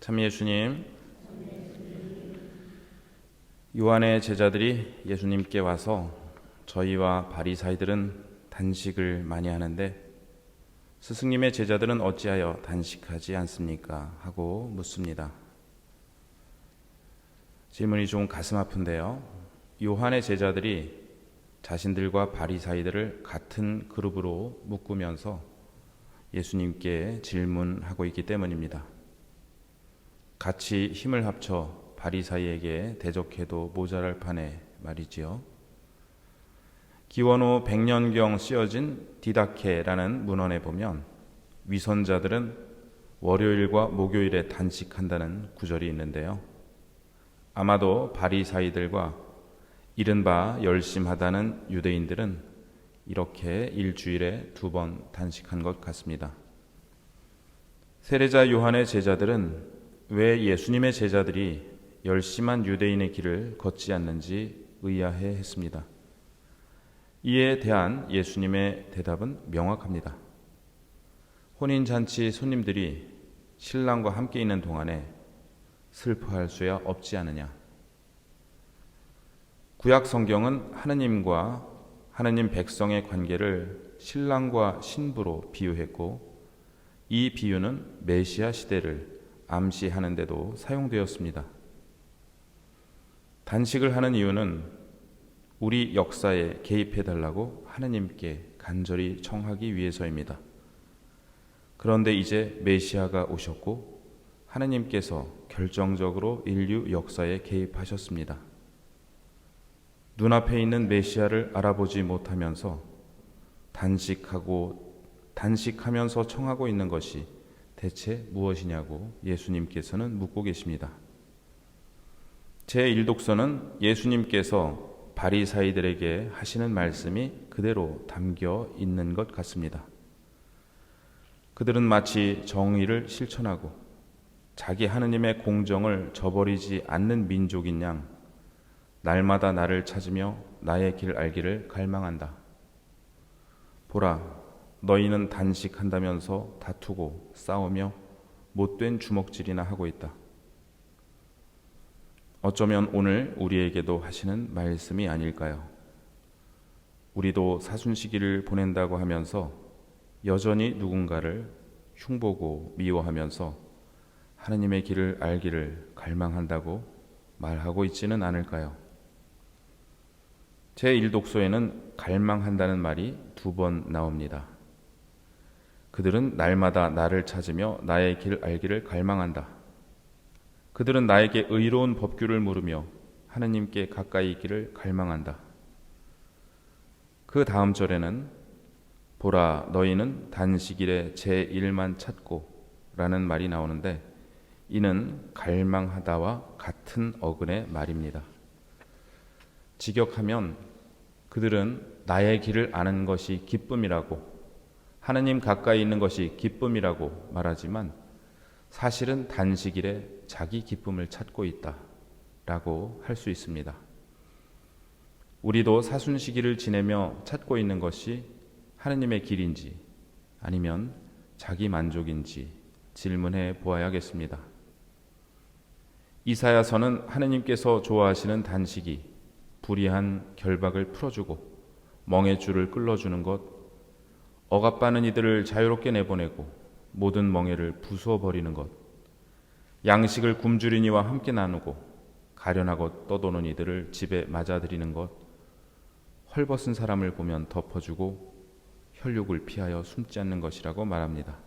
참 예수님, 요한의 제자들이 예수님께 와서 저희와 바리사이들은 단식을 많이 하는데 스승님의 제자들은 어찌하여 단식하지 않습니까? 하고 묻습니다. 질문이 좀 가슴 아픈데요. 요한의 제자들이 자신들과 바리사이들을 같은 그룹으로 묶으면서 예수님께 질문하고 있기 때문입니다. 같이 힘을 합쳐 바리사이에게 대적해도 모자랄 판에 말이지요. 기원 후 100년경 쓰여진 디다케라는 문헌에 보면 위선자들은 월요일과 목요일에 단식한다는 구절이 있는데요. 아마도 바리사이들과 이른바 열심하다는 유대인들은 이렇게 일주일에 두 번 단식한 것 같습니다. 세례자 요한의 제자들은 왜 예수님의 제자들이 열심한 유대인의 길을 걷지 않는지 의아해 했습니다. 이에 대한 예수님의 대답은 명확합니다. 혼인잔치 손님들이 신랑과 함께 있는 동안에 슬퍼할 수야 없지 않느냐. 구약 성경은 하느님과 하느님 백성의 관계를 신랑과 신부로 비유했고 이 비유는 메시아 시대를 암시하는데도 사용되었습니다. 단식을 하는 이유는 우리 역사에 개입해 달라고 하느님께 간절히 청하기 위해서입니다. 그런데 이제 메시아가 오셨고 하느님께서 결정적으로 인류 역사에 개입하셨습니다. 눈앞에 있는 메시아를 알아보지 못하면서 단식하고 단식하면서 청하고 있는 것이 대체 무엇이냐고 예수님께서는 묻고 계십니다. 제 1독서는 예수님께서 바리사이들에게 하시는 말씀이 그대로 담겨 있는 것 같습니다. 그들은 마치 정의를 실천하고 자기 하느님의 공정을 저버리지 않는 민족인 양 날마다 나를 찾으며 나의 길 알기를 갈망한다. 보라, 너희는 단식한다면서 다투고 싸우며 못된 주먹질이나 하고 있다. 어쩌면 오늘 우리에게도 하시는 말씀이 아닐까요? 우리도 사순시기를 보낸다고 하면서 여전히 누군가를 흉보고 미워하면서 하느님의 길을 알기를 갈망한다고 말하고 있지는 않을까요? 제 1독서에는 갈망한다는 말이 두 번 나옵니다. 그들은 날마다 나를 찾으며 나의 길 알기를 갈망한다. 그들은 나에게 의로운 법규를 물으며 하느님께 가까이 있기를 갈망한다. 그 다음 절에는 보라 너희는 단식일에 제 일만 찾고 라는 말이 나오는데 이는 갈망하다와 같은 어근의 말입니다. 직역하면 그들은 나의 길을 아는 것이 기쁨이라고 하느님 가까이 있는 것이 기쁨이라고 말하지만 사실은 단식일에 자기 기쁨을 찾고 있다 라고 할 수 있습니다. 우리도 사순시기를 지내며 찾고 있는 것이 하느님의 길인지 아니면 자기 만족인지 질문해 보아야겠습니다. 이사야서는 하느님께서 좋아하시는 단식이 불의한 결박을 풀어주고 멍의 줄을 끌어주는 것 억압받는 이들을 자유롭게 내보내고 모든 멍에를 부수어 버리는 것, 양식을 굶주린이와 함께 나누고 가련하고 떠도는 이들을 집에 맞아들이는 것, 헐벗은 사람을 보면 덮어주고 혈육을 피하여 숨지 않는 것이라고 말합니다.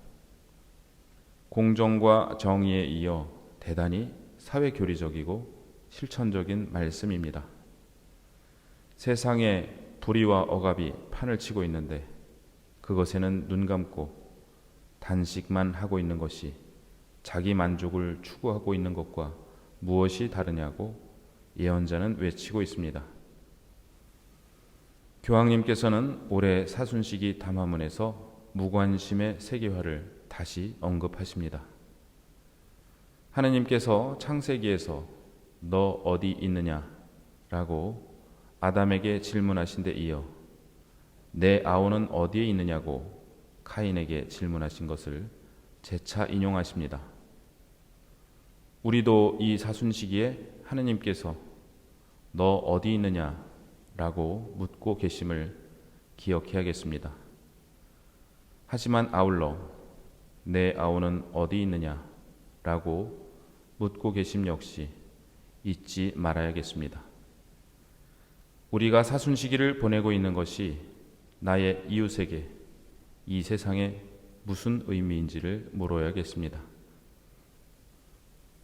공정과 정의에 이어 대단히 사회교리적이고 실천적인 말씀입니다. 세상에 불의와 억압이 판을 치고 있는데 그것에는 눈 감고 단식만 하고 있는 것이 자기 만족을 추구하고 있는 것과 무엇이 다르냐고 예언자는 외치고 있습니다. 교황님께서는 올해 사순식이 담화문에서 무관심의 세계화를 다시 언급하십니다. 하느님께서 창세기에서 너 어디 있느냐 라고 아담에게 질문하신 데 이어 내 아우는 어디에 있느냐고 카인에게 질문하신 것을 재차 인용하십니다. 우리도 이 사순 시기에 하느님께서 너 어디 있느냐 라고 묻고 계심을 기억해야겠습니다. 하지만 아울러 내 아우는 어디 있느냐 라고 묻고 계심 역시 잊지 말아야겠습니다. 우리가 사순 시기를 보내고 있는 것이 나의 이웃에게 이 세상에 무슨 의미인지를 물어야겠습니다.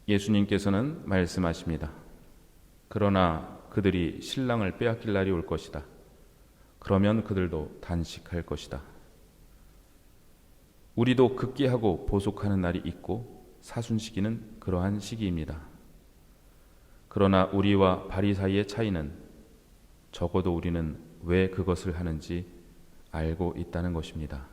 예수님께서는 말씀하십니다. 그러나 그들이 신랑을 빼앗길 날이 올 것이다. 그러면 그들도 단식할 것이다. 우리도 극기하고 보속하는 날이 있고 사순시기는 그러한 시기입니다. 그러나 우리와 바리 사이의 차이는 적어도 우리는 왜 그것을 하는지 알고 있다는 것입니다.